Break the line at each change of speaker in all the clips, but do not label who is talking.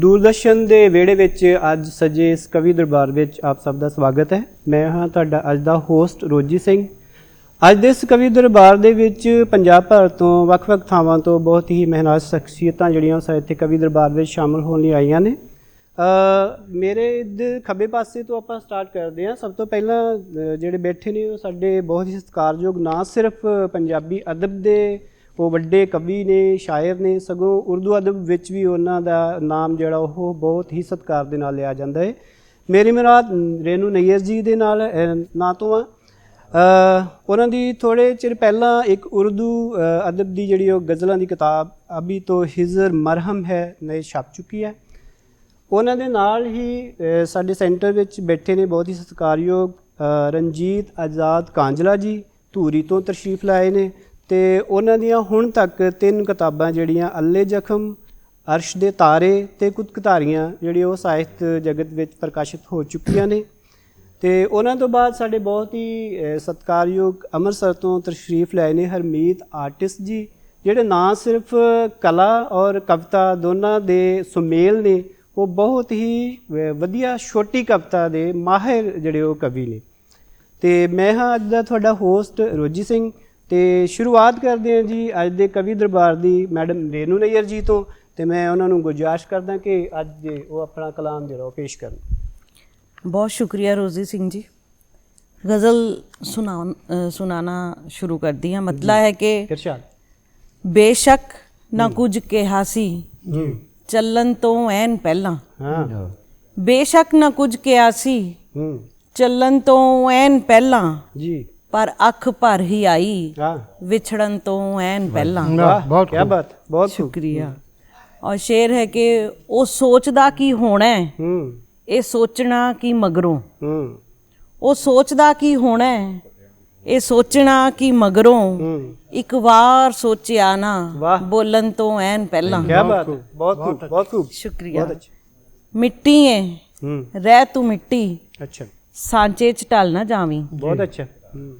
ਦੂਰਦਰਸ਼ਨ ਦੇ ਵਿਹੜੇ ਵਿੱਚ ਅੱਜ ਸਜੇ ਇਸ ਕਵੀ ਦਰਬਾਰ ਵਿੱਚ ਆਪ ਸਭ ਦਾ ਸਵਾਗਤ ਹੈ। ਮੈਂ ਹਾਂ ਤੁਹਾਡਾ ਅੱਜ ਦਾ ਹੋਸਟ ਰੋਜੀ ਸਿੰਘ। ਅੱਜ ਦੇ ਇਸ ਕਵੀ ਦਰਬਾਰ ਦੇ ਵਿੱਚ ਪੰਜਾਬ ਭਰ ਤੋਂ ਵੱਖ-ਵੱਖ ਥਾਵਾਂ ਤੋਂ ਬਹੁਤ ਹੀ ਮਹਿਨਾਜ਼ ਸ਼ਖਸੀਅਤਾਂ ਜਿਹੜੀਆਂ ਸਾਹਿਤ ਕਵੀ ਦਰਬਾਰ ਵਿੱਚ ਸ਼ਾਮਲ ਹੋਣ ਲਈ ਆਈਆਂ ਨੇ। ਮੇਰੇ ਇੱਧਰ ਖੱਬੇ ਪਾਸੇ ਤੋਂ ਆਪਾਂ ਸਟਾਰਟ ਕਰਦੇ ਹਾਂ। ਸਭ ਤੋਂ ਪਹਿਲਾਂ ਜਿਹੜੇ ਬੈਠੇ ਨੇ ਉਹ ਸਾਡੇ ਬਹੁਤ ਹੀ ਸਤਿਕਾਰਯੋਗ ਨਾ ਸਿਰਫ ਪੰਜਾਬੀ ਅਦਬ ਦੇ ਉਹ ਵੱਡੇ ਕਵੀ ਨੇ ਸ਼ਾਇਰ ਨੇ ਸਗੋਂ ਉਰਦੂ ਅਦਬ ਵਿੱਚ ਵੀ ਉਹਨਾਂ ਦਾ ਨਾਮ ਜਿਹੜਾ ਉਹ ਬਹੁਤ ਹੀ ਸਤਿਕਾਰ ਦੇ ਨਾਲ ਲਿਆ ਜਾਂਦਾ ਹੈ ਮੇਰੀ ਮਰਾਦ ਰੇਨੂ ਨਈਅਰ ਜੀ ਦੇ ਨਾਲ ਅ, ਨਾਂ ਤੋਂ ਆ। ਉਹਨਾਂ ਦੀ ਥੋੜੇ ਚਿਰ ਪਹਿਲਾਂ ਇੱਕ ਉਰਦੂ ਅਦਬ ਦੀ ਜਿਹੜੀ ਉਹ ਗਜ਼ਲਾਂ ਦੀ ਕਿਤਾਬ ਅਭੀ ਤੋਂ ਹਿਜ਼ਰ ਮਰਹਮ ਹੈ ਨਏ ਛਪ ਚੁੱਕੀ ਹੈ। ਉਹਨਾਂ ਦੇ ਨਾਲ ਹੀ ਸਾਡੇ ਸੈਂਟਰ ਵਿੱਚ ਬੈਠੇ ਨੇ ਬਹੁਤ ਹੀ ਸਤਿਕਾਰਯੋਗ ਰਣਜੀਤ ਆਜ਼ਾਦ ਕਾਂਜਲਾ ਜੀ ਧੂਰੀ ਤੋਂ ਤਸ਼ਰੀਫ ਲਾਏ ਨੇ। ਤੇ ਉਹਨਾਂ ਦੀਆਂ ਹੁਣ ਤੱਕ ਤਿੰਨ ਕਿਤਾਬਾਂ ਜਿਹੜੀਆਂ ਅੱਲੇ ਜ਼ਖਮ, ਅਰਸ਼ ਦੇ ਤਾਰੇ ਤੇ ਕੁਝ ਕਿਤਾਰੀਆਂ ਜਿਹੜੀ ਉਹ ਸਾਹਿਤ ਜਗਤ ਵਿੱਚ ਪ੍ਰਕਾਸ਼ਿਤ ਹੋ ਚੁੱਕੀਆਂ ਨੇ। ਤੇ ਉਹਨਾਂ ਤੋਂ ਬਾਅਦ ਸਾਡੇ ਬਹੁਤ ਹੀ ਸਤਿਕਾਰਯੋਗ ਅੰਮ੍ਰਿਤਸਰ ਤੋਂ ਤਸ਼ਰੀਫ ਲਏ ਨੇ ਹਰਮੀਤ ਆਰਟਿਸਟ ਜੀ, ਜਿਹੜੇ ਨਾ ਸਿਰਫ ਕਲਾ ਔਰ ਕਵਿਤਾ ਦੋਨਾਂ ਦੇ ਸੁਮੇਲ ਨੇ, ਉਹ ਬਹੁਤ ਹੀ ਵਧੀਆ ਛੋਟੀ ਕਵਿਤਾ ਦੇ ਮਾਹਿਰ ਜਿਹੜੇ ਉਹ ਕਵੀ ਨੇ। ਤੇ ਮੈਂ ਹਾਂ ਅੱਜ ਦਾ ਤੁਹਾਡਾ ਹੋਸਟ ਰੋਜੀ ਸਿੰਘ। ਤੇ ਸ਼ੁਰੂਆਤ ਕਰਦੇ ਹਾਂ ਜੀ ਅੱਜ ਦੇ ਕਵੀ ਦਰਬਾਰ ਦੀ ਮੈਡਮ ਰੇਨੂ ਨਈਅਰ ਜੀ ਤੋਂ ਤੇ ਮੈਂ ਉਹਨਾਂ ਨੂੰ ਗੁਜਾਰਿਸ਼ ਕਰਦਾ ਕਿ ਅੱਜ ਦੇ ਉਹ ਆਪਣਾ ਕਲਾਮ ਜਿਹੜਾ ਉਹ ਪੇਸ਼ ਕਰਨ।
ਬਹੁਤ ਸ਼ੁਕਰੀਆ ਰੋਜ਼ੀ ਸਿੰਘ ਜੀ। ਗਜ਼ਲ ਸੁਣਾ ਸੁਣਾਣਾ ਸ਼ੁਰੂ ਕਰਦੀ ਹਾਂ। ਮਤਲਬ ਹੈ
ਕਿ
ਬੇਸ਼ੱਕ ਨਾ ਕੁਝ ਕਿਹਾ ਸੀ ਚੱਲਣ ਤੋਂ ਐਨ ਪਹਿਲਾਂ। ਬੇਸ਼ੱਕ ਨਾ ਕੁਝ ਕਿਹਾ ਸੀ ਚੱਲਣ ਤੋਂ ਐਨ ਪਹਿਲਾਂ।
ਜੀ।
ਪਰ ਅੱਖ ਭਰ ਹੀ ਆਈ ਵਿਛੜਨ ਤੋਂ ਐਨ ਪਹਿਲਾਂ।
ਬਹੁਤ ਕੀ ਬਾਤ ਬਹੁਤ।
ਸ਼ੁਕਰੀਆ। ਔਰ ਸ਼ੇਰ ਹੈ ਕਿ ਉਹ ਸੋਚਦਾ ਕੀ ਹੋਣਾ ਹੈ। ਇਹ ਸੋਚਣਾ ਕੀ ਮਗਰੋਂ? ਉਹ ਸੋਚਦਾ ਕੀ ਹੋਣਾ ਹੈ। ਇਹ ਸੋਚਣਾ ਕੀ ਮਗਰੋਂ? ਇੱਕ ਵਾਰ ਸੋਚਿਆ ਨਾ। ਬੋਲਣ ਤੋਂ ਐਨ ਪਹਿਲਾਂ।
ਕੀ ਬਾਤ ਬਹੁਤ ਖੂਬ ਬਹੁਤ ਖੂਬ
ਸ਼ੁਕਰੀਆ। ਮਿੱਟੀ ਏ।
ਹੂੰ।
ਰਹਿ ਤੂੰ ਮਿੱਟੀ।
ਅੱਛਾ।
ਸਾਂਚੇ ਚ ਢਲ ਨਾ ਜਾਵੀਂ।
ਬਹੁਤ ਅੱਛਾ। ਹੂੰ।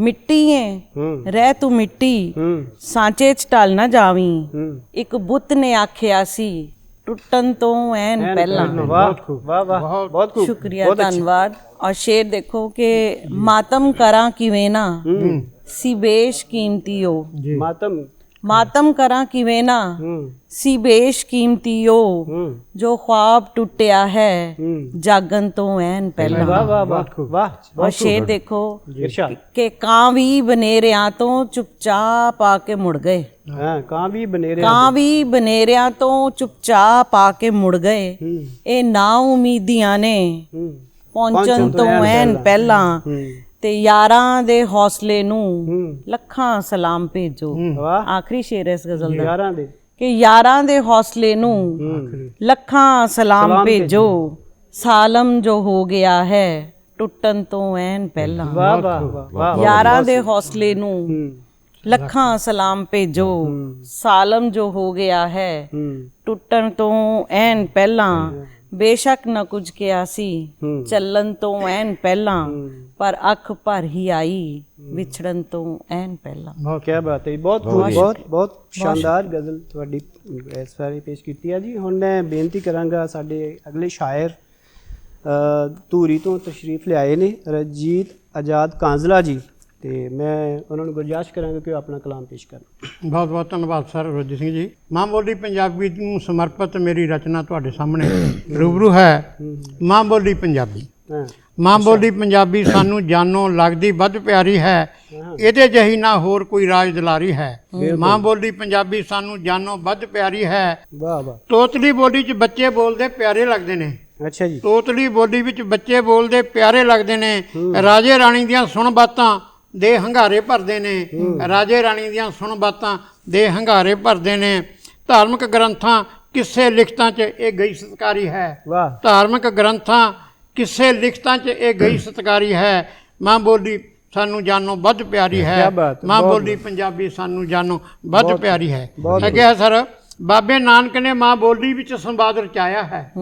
ਮਿੱਟੀ
ਹੂੰ।
ਰਹਿ ਤੂੰ ਮਿੱਟੀ। ਸਾਂਚੇ ਚ ਢਲ ਨਾ ਜਾਵੀਂ। ਇੱਕ ਬੁੱਤ ਨੇ ਆਖਿਆ ਸੀ ਟੁੱਟਣ ਤੋਂ ਐਨ ਪਹਿਲਾਂ।
ਵਾਹ ਵਾਹ ਵਾਹ। ਬਹੁਤ ਖੂਬ।
ਸ਼ੁਕਰੀਆ। ਧੰਨਵਾਦ। ਔਰ ਸ਼ੇਰ ਦੇਖੋ ਕਿ ਮਾਤਮ ਕਰਾਂ ਕਿਵੇਂ ਨਾ।
ਹੂੰ।
ਸੀ ਬੇਸ਼ ਕੀਮਤੀਓ
ਮਾਤਮ
ਮਾਤਮ ਕਰਾਂ ਕਿਵੇਂ ਨਾ? ਸੀ ਬੇਸ਼ ਕੀਮਤੀਓ ਜੋ ਖੁਆਬ ਟੁੱਟਿਆ ਹੈ ਜਾਗਣ ਤੋਂ ਐਨ ਪਹਿਲਾਂ।
ਵਾਹ ਵਾਹ ਵਾਹ ਵਾਹ
ਔਰ ਸ਼ੇਰ ਦੇਖੋ ਕਿ ਕਾਂ ਵੀ ਬਨੇਰਿਆਂ ਤੋਂ ਚੁੱਪਚਾਪ ਆ ਕੇ ਮੁੜ ਗਏ।
ਹਾਂ ਕਾਂ ਵੀ ਬਨੇਰੇ
ਕਾਂ ਵੀ ਬਨੇਰਿਆਂ ਤੋਂ ਚੁੱਪਚਾਪ ਆ ਕੇ ਮੁੜ ਗਏ। ਇਹ ਨਾ। ਉਮੀਦੀਆਂ ਨੇ ਪਹੁੰਚਣ ਤੋਂ ਐਨ ਪਹਿਲਾਂ। ਤੇ ਯਾਰਾਂ ਦੇ ਹੌਸਲੇ ਨੂੰ ਲੱਖਾਂ ਸਲਾਮ ਭੇਜੋ। ਆਖਰੀ ਸ਼ੇਰ ਹੈ ਇਸ ਗਜ਼ਲ ਦਾ।
ਯਾਰਾਂ ਦੇ।
ਕਿ ਯਾਰਾਂ ਦੇ ਹੌਸਲੇ ਨੂੰ ਲੱਖਾਂ ਸਲਾਮ ਭੇਜੋ। ਸਾਲਮ ਜੋ ਹੋ ਗਿਆ ਹੈ ਟੁੱਟਣ ਤੋਂ ਐਨ ਪਹਿਲਾਂ।
ਵਾਹ ਵਾਹ
ਯਾਰਾਂ ਦੇ ਹੌਸਲੇ ਨੂੰ ਲੱਖਾਂ ਸਲਾਮ ਭੇਜੋ। ਸਾਲਮ ਜੋ ਹੋ ਗਿਆ ਹੂੰ ਟੁੱਟਣ ਤੋਂ ਐਨ ਪਹਿਲਾਂ। ਬੇਸ਼ੱਕ ਨਾ ਕੁਝ ਕਿਹਾ ਸੀ। ਚੱਲਣ ਤੋਂ ਐਨ ਪਹਿਲਾਂ ਪਰ ਅੱਖ ਭਰ ਹੀ ਆਈ ਵਿਛੜਨ ਤੋਂ ਐਨ ਪਹਿਲਾਂ।
ਕੀ ਬਾਤ ਹੈ। ਬਹੁਤ ਬਹੁਤ ਬਹੁਤ ਸ਼ਾਨਦਾਰ ਗਜ਼ਲ ਤੁਹਾਡੀ ਇਸ ਵਾਰੀ ਪੇਸ਼ ਕੀਤੀ ਹੈ ਜੀ। ਹੁਣ ਮੈਂ ਬੇਨਤੀ ਕਰਾਂਗਾ ਸਾਡੇ ਅਗਲੇ ਸ਼ਾਇਰ ਅ, ਧੂਰੀ ਤੋਂ ਤਸ਼ਰੀਫ ਲਿਆਏ ਨੇ ਰਜੀਤ ਆਜ਼ਾਦ ਕਾਂਜ਼ਲਾ ਜੀ। ਤੇ ਮੈਂ ਉਹਨਾਂ ਨੂੰ ਗੁਰਜਾਸ਼ ਕਰਾਂਗਾ ਕਿ ਉਹ ਆਪਣਾ ਕਲਾਮ ਪੇਸ਼ ਕਰਨ।
ਬਹੁਤ ਬਹੁਤ ਧੰਨਵਾਦ ਸਰ ਰੋਜੀ ਸਿੰਘ ਜੀ। ਮਾਂ ਬੋਲੀ ਪੰਜਾਬੀ ਨੂੰ ਸਮਰਪਿਤ ਮੇਰੀ ਰਚਨਾ ਤੁਹਾਡੇ ਸਾਹਮਣੇ ਰੂਬਰੂ ਹੈ। ਮਾਂ ਬੋਲੀ ਪੰਜਾਬੀ। ਮਾਂ ਬੋਲੀ ਪੰਜਾਬੀ ਸਾਨੂੰ ਜਾਨੋਂ ਲੱਗਦੀ ਵੱਧ ਪਿਆਰੀ ਹੈ। ਇਹਦੇ ਜਹੀ ਨਾ ਹੋਰ ਕੋਈ ਰਾਜ ਦੁਲਾਰੀ ਹੈ। ਮਾਂ ਬੋਲੀ ਪੰਜਾਬੀ ਸਾਨੂੰ ਜਾਨੋਂ ਵੱਧ ਪਿਆਰੀ ਹੈ।
ਵਾਹ ਵਾਹ।
ਤੋਤਲੀ ਬੋਲੀ 'ਚ ਬੱਚੇ ਬੋਲਦੇ ਪਿਆਰੇ ਲੱਗਦੇ ਨੇ।
ਅੱਛਾ ਜੀ।
ਤੋਤਲੀ ਬੋਲੀ ਵਿੱਚ ਬੱਚੇ ਬੋਲਦੇ ਪਿਆਰੇ ਲੱਗਦੇ ਨੇ। ਰਾਜੇ ਰਾਣੀ ਦੀਆਂ ਸੁਣ ਬਾਤਾਂ ਦੇ ਹੰਗਾਰੇ ਭਰਦੇ ਨੇ। ਰਾਜੇ ਰਾਣੀ ਦੀਆਂ ਸੁਣ ਬਾਤਾਂ ਦੇ ਹੰਗਾਰੇ ਭਰਦੇ ਨੇ। ਧਾਰਮਿਕ ਗ੍ਰੰਥਾਂ ਕਿਸੇ ਲਿਖਤਾਂ 'ਚ ਇਹ ਗਈ ਸਤਕਾਰੀ ਹੈ। ਧਾਰਮਿਕ ਗ੍ਰੰਥਾਂ ਕਿਸੇ ਲਿਖਤਾਂ 'ਚ ਇਹ ਗਈ ਸਤਕਾਰੀ ਹੈ। ਮਾਂ ਬੋਲੀ ਸਾਨੂੰ ਜਾਨੋਂ ਵੱਧ ਪਿਆਰੀ ਹੈ। ਮਾਂ ਬੋਲੀ ਪੰਜਾਬੀ ਸਾਨੂੰ ਜਾਨੋਂ ਵੱਧ ਪਿਆਰੀ ਹੈ। ਹੈ ਸਰ ਬਾਬੇ ਨਾਨਕ ਨੇ ਮਾਂ ਬੋਲੀ ਵਿੱਚ ਸੰਵਾਦ ਰਚਾਇਆ ਹੈ।